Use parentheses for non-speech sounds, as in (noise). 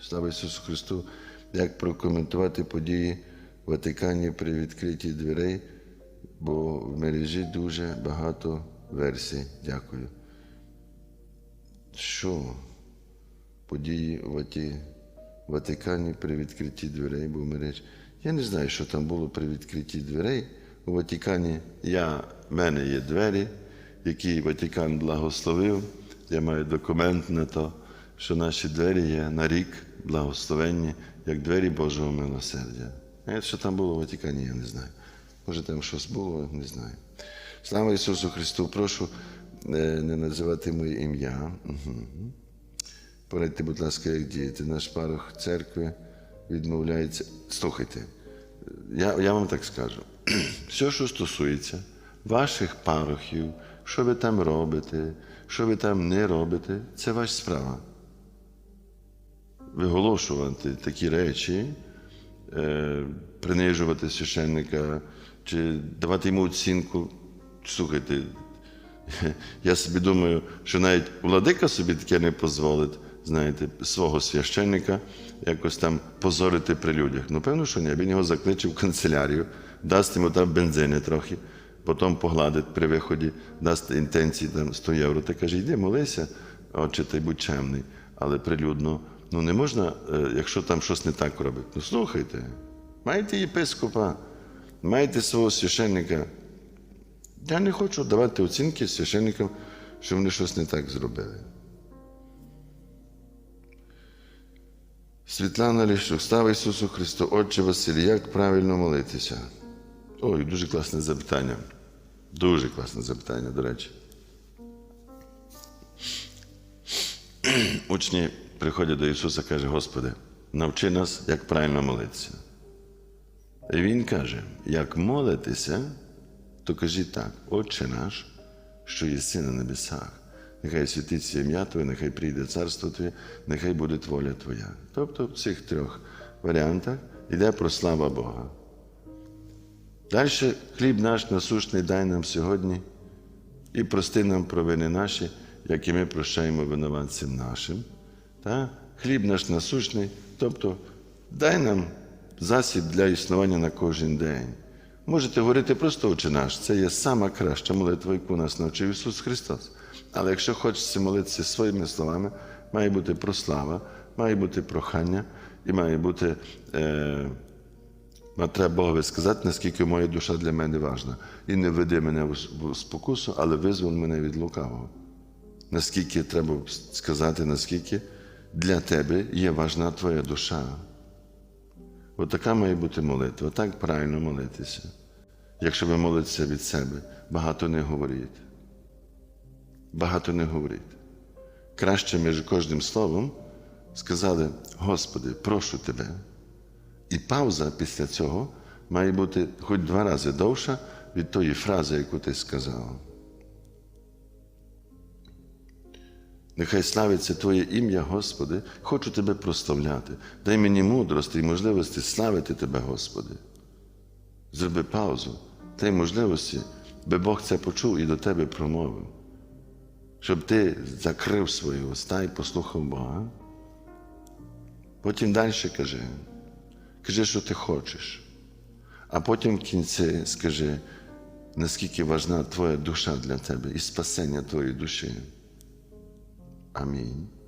Слава Ісусу Христу, як прокоментувати події в Ватикані при відкритті дверей, бо в мережі дуже багато версій. Дякую. Що? Події в. Ватикані при відкритті дверей, бо в мережі. Я не знаю, що там було при відкритті дверей. У Ватикані я, в мене є двері, які Ватикан благословив. Я маю документ на то, що наші двері є на рік благословенні, як двері Божого милосердя. А що там було в Ватикані, я не знаю. Може, там щось було, не знаю. Слава Ісусу Христу, прошу е, не називати моє ім'я. Угу. Порадьте, будь ласка, як діяти. Наш парох церкви відмовляється. Слухайте, я, я вам так скажу. (clears throat) Все, що стосується ваших парохів, що ви там робите, що ви там не робите, це ваша справа. Виголошувати такі речі, е, принижувати священника чи давати йому оцінку. Слухайте, (laughs) я собі думаю, що навіть владика собі таке не дозволить, знаєте, свого священника якось там позорити при людях. Ну, певно, що ні. Він його закличе в канцелярію, дасть йому там бензини трохи, потім погладить при виході, дасть інтенції там 100 євро. Та каже, йди молися, отче, й будь чемний. Але прилюдно, ну не можна, е, якщо там щось не так робить. Ну слухайте, маєте єпископа, маєте свого священника. Я не хочу давати оцінки священникам, що вони щось не так зробили. Світлана Ліщук, слава Ісусу Христу, Отче Василь, як правильно молитися? Ой, дуже класне запитання. Дуже класне запитання, до речі. Учні приходять до Ісуса каже, Господи, навчи нас, як правильно молитися. І Він каже, як молитися, то кажіть так, Отче наш, що єси на небесах, нехай святиться ім'я Твоє, нехай прийде царство Твоє, нехай буде воля Твоя. Тобто в цих трьох варіантах йде про слава Бога. Далі хліб наш насущний дай нам сьогодні і прости нам провини наші, як і ми прощаємо винуватцям нашим. Та? Хліб наш насущний, тобто дай нам засіб для існування на кожен день. Можете говорити просто «Отче наш, це є сама краща молитва, яку нас навчив Ісус Христос. Але якщо хочеться молитися своїми словами, має бути прослава, має бути прохання і має бути. Е, треба Богові сказати, наскільки моя душа для мене важна. І не веди мене в спокусу, але визволь мене від лукавого. Наскільки треба сказати, наскільки для тебе є важна твоя душа. Отака має бути молитва. Так правильно молитися. Якщо ви молитеся від себе, багато не говоріть. Багато не говоріть. Краще між кожним словом сказали: Господи, прошу тебе. І пауза після цього має бути хоч два рази довша від тої фрази, яку ти сказав. Нехай славиться Твоє ім'я, Господи, хочу Тебе прославляти. Дай мені мудрості і можливості славити Тебе, Господи. Зроби паузу, дай можливості, би Бог це почув і до Тебе промовив, щоб ти закрив свої уста і послухав Бога. Потім далі кажи. Кажи, що ти хочеш. А потім в кінці скажи, наскільки важна твоя душа для тебе і спасення твоєї душі. Amém.